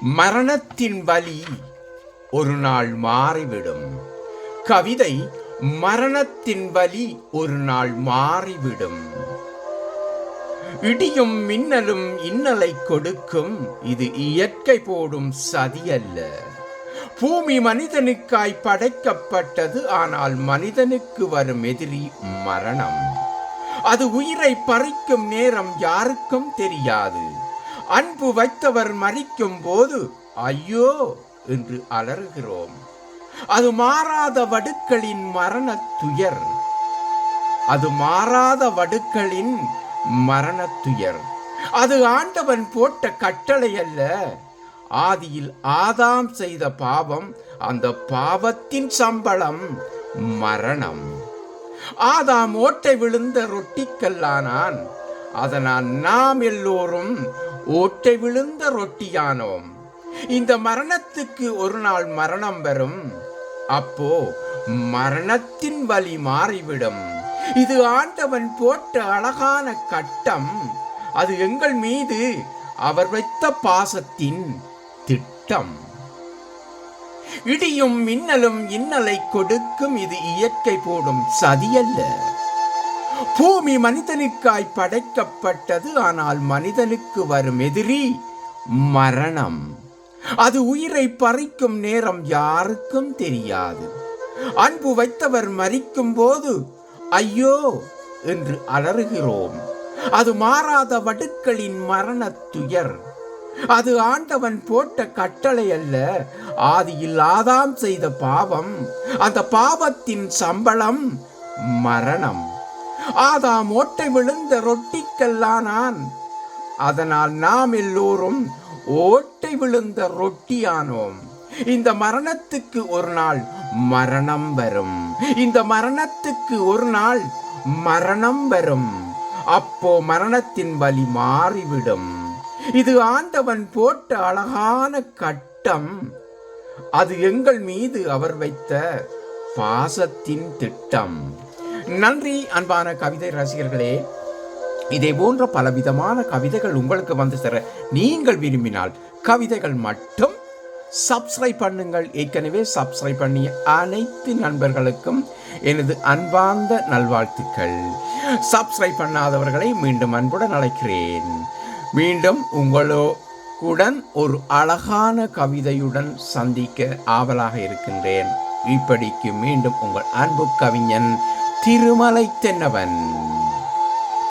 மரணத்தின் வலி ஒரு நாள் மாறிவிடும். கவிதை மரணத்தின் வலி ஒரு நாள் மாறிவிடும். இடியும் மின்னலும் இன்னலை கொடுக்கும். இது இயற்கை போடும் சதியல்ல. பூமி மனிதனுக்காய் படைக்கப்பட்டது ஆனால் மனிதனுக்கு வரும் எதிரி மரணம். அது உயிரை பறிக்கும் நேரம் யாருக்கும் தெரியாது. அன்பு வைத்தவர் மறிக்கும் போது ஐயோ என்று அலறுகிறோம். அது மாறாத வடுக்களின் மரண துயர் அது மாறாத வடுக்களின் மரணத்துயர். அது ஆண்டவன் போட்ட கட்டளை அல்ல. ஆதியில் ஆதாம் செய்த பாவம் அந்த பாவத்தின் சம்பளம் மரணம். ஆதாம் ஓட்டை விழுந்த ரொட்டிக்கல்லானான். அதனால் நாம் எல்லோரும் ஓட்டை விழுந்த ரொட்டியானோம். இந்த மரணத்துக்கு ஒரு நாள் மரணம் வரும். அப்போ மரணத்தின் வலி மாறிவிடும். இது ஆண்டவன் போட்ட அழகான கட்டம். அது எங்கள் மீது அவர் வைத்த பாசத்தின் திட்டம். இடியும் மின்னலும் இன்னலை கொடுக்கும் இது இயற்கை போடும் சதியல்ல. பூமி மனிதனுக்காய் படைக்கப்பட்டது ஆனால் மனிதனுக்கு வரும் எதிரி மரணம். அது உயிரை பறிக்கும் நேரம் யாருக்கும் தெரியாது. அன்பு வைத்தவர் மறிக்கும் போது ஐயோ என்று அலறுகிறோம். அது மாறாத வடுக்களின் மரண துயர். அது ஆண்டவன் போட்ட கட்டளை அல்ல. ஆதியில் ஆதாம் செய்த பாவம். அந்த பாவத்தின் சம்பளம் மரணம். ஆதாம் ஓட்டை விழுந்த ரொட்டிக்கல்லானான். அதனால் நாம் எல்லோரும் ஓட்டை விழுந்த ரொட்டியானோம். இந்த மரணத்துக்கு ஒரு நாள் மரணம் வரும். இந்த மரணத்துக்கு ஒரு நாள் மரணம் வரும். அப்போ மரணத்தின் வலி மாறிவிடும். இது ஆண்டவன் போட்ட அழகான கட்டம். அது எங்கள் மீது அவர் வைத்த பாசத்தின் திட்டம். நன்றி அன்பான கவிதை ரசிகர்களே. இதே போன்ற பலவிதமான கவிதைகள் உங்களுக்கு வந்து தர நீங்கள் விரும்பினால் கவிதைகள் மட்டும் சப்ஸ்கிரைப் பண்ணுங்கள். ஏற்கனவே சப்ஸ்கிரைப் பண்ணிய அனைத்து நண்பர்களுக்கும் எனது அன்பார்ந்த நல்வாழ்த்துக்கள். சப்ஸ்கிரைப் பண்ணாதவர்களை மீண்டும் அன்புடன் அழைக்கிறேன். மீண்டும் உங்களுடன் ஒரு அழகான கவிதையுடன் சந்திக்க ஆவலாக இருக்கின்றேன். இப்படிக்கு மீண்டும் உங்கள் அன்பு கவிஞன் திருமலை தென்னவன்